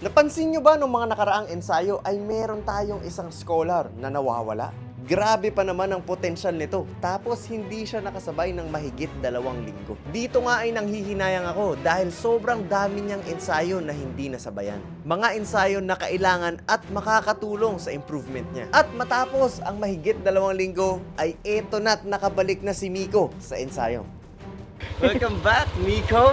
Napansin nyo ba nung mga nakaraang ensayo ay meron tayong isang scholar na nawawala? Grabe pa naman ang potensyal nito. Tapos hindi siya nakasabay ng mahigit dalawang linggo. Dito nga ay nanghihinayang ako dahil sobrang dami niyang ensayo na hindi nasabayan. Mga ensayo na kailangan at makakatulong sa improvement niya. At matapos ang mahigit dalawang linggo ay eto na't nakabalik na si Miko sa ensayo. Welcome back, Miko!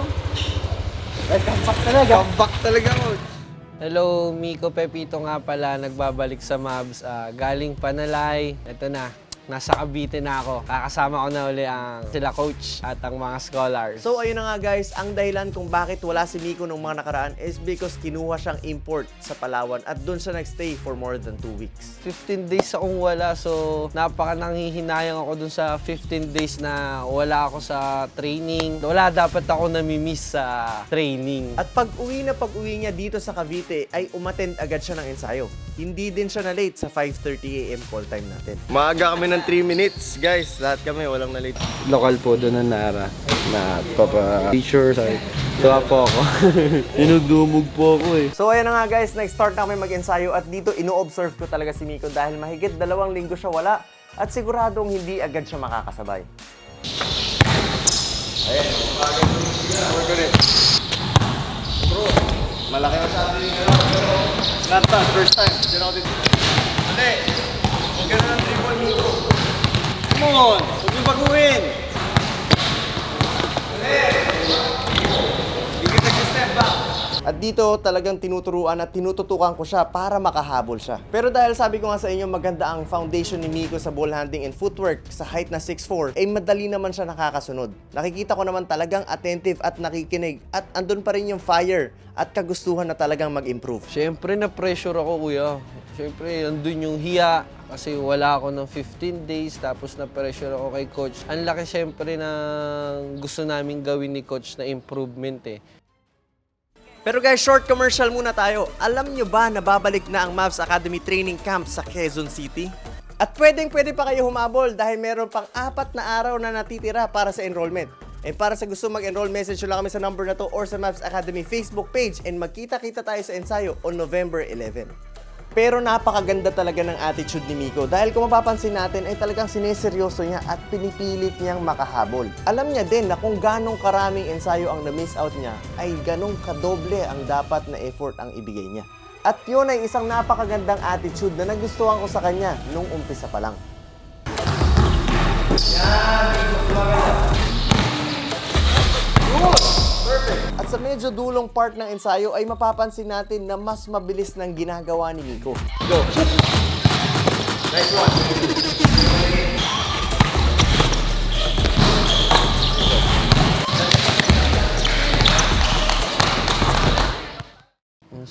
Welcome back talaga. Come back talaga, coach! Hello, Miko Pepito nga pala, nagbabalik sa Mavs. Ah, galing Panalay. Ito na, nasa Cavite na ako. Kakasama ko na uli ang sila coach at ang mga scholars. So ayun na nga guys, ang dahilan kung bakit wala si Miko nung mga nakaraan is because kinuha siyang import sa Palawan at doon siya nagstay for more than 2 weeks. 15 days akong wala, so napaka nanghihinayang ako dun sa 15 days na wala ako sa training. Wala dapat ako namimiss sa training. At pag uwi na pag uwi niya dito sa Cavite ay umattend agad siya ng ensayo. Hindi din siya na late sa 5.30 a.m. call time natin. Maaga kami ng 3 minutes guys. Lahat kami walang na late. Local po doon ng Nara na papa-teacher. Sorry. Tuwa po ako. Inudumog po ako eh. So ayan na nga guys, nag-start na kami mag-ensayo at dito ino-observe ko talaga si Miko dahil mahigit dalawang linggo siya wala at siguradong hindi agad siya makakasabay. Malaki na sa atin yung pero not first time. Hindi ako dito. Hindi! Huwag ka na ng triple Miko. On! Huwag yung baguhin! At dito talagang tinuturuan at tinututukan ko siya para makahabol siya. Pero dahil sabi ko nga sa inyo maganda ang foundation ni Miko sa ball handling and footwork sa height na 6'4, eh madali naman siya nakakasunod. Nakikita ko naman talagang attentive at nakikinig at andun pa rin yung fire at kagustuhan na talagang mag-improve. Siyempre na-pressure ako kuya. Siyempre andun yung hiya kasi wala ako ng 15 days tapos na-pressure ako kay coach. Ang laki siyempre ng gusto namin gawin ni coach na improvement eh. Pero guys, short commercial muna tayo. Alam nyo ba na babalik na ang Mavs Academy Training Camp sa Quezon City? At pwedeng pwede pa kayo humabol dahil meron pang apat na araw na natitira para sa enrollment. And para sa gusto mag-enroll, message nyo lang kami sa number na to or sa Mavs Academy Facebook page and magkita-kita tayo sa ensayo on November 11. Pero napakaganda talaga ng attitude ni Miko dahil kung mapapansin natin ay talagang sineseryoso niya at pinipilit niyang makahabol. Alam niya din na kung ganong karaming ensayo ang na-miss out niya ay ganong kadoble ang dapat na effort ang ibigay niya. At yun ay isang napakagandang attitude na nagustuhan ko sa kanya nung umpisa pa lang. At sa medyo dulong part ng ensayo ay mapapansin natin na mas mabilis ng ginagawa ni Miko. Go! Nice one!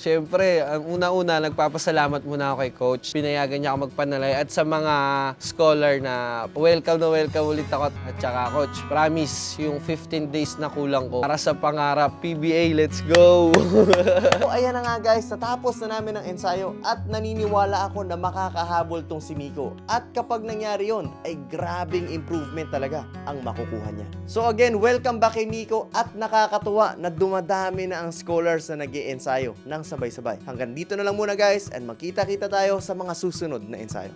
Siyempre, ang una-una, nagpapasalamat muna ako kay coach. Pinayagan niya ako magpanalay at sa mga scholar na welcome na welcome ulit ako. At saka coach, promise, yung 15 days na kulang ko para sa pangarap, PBA, let's go! So ayan na nga guys, natapos na namin ang ensayo at naniniwala ako na makakahabol tong si Miko. At kapag nangyari yon ay grabing improvement talaga ang makukuha niya. So again, welcome back kay Miko at nakakatuwa na dumadami na ang scholars na nag ensayo ng sabay-sabay. Hanggang dito na lang muna guys and magkita-kita tayo sa mga susunod na ensayo.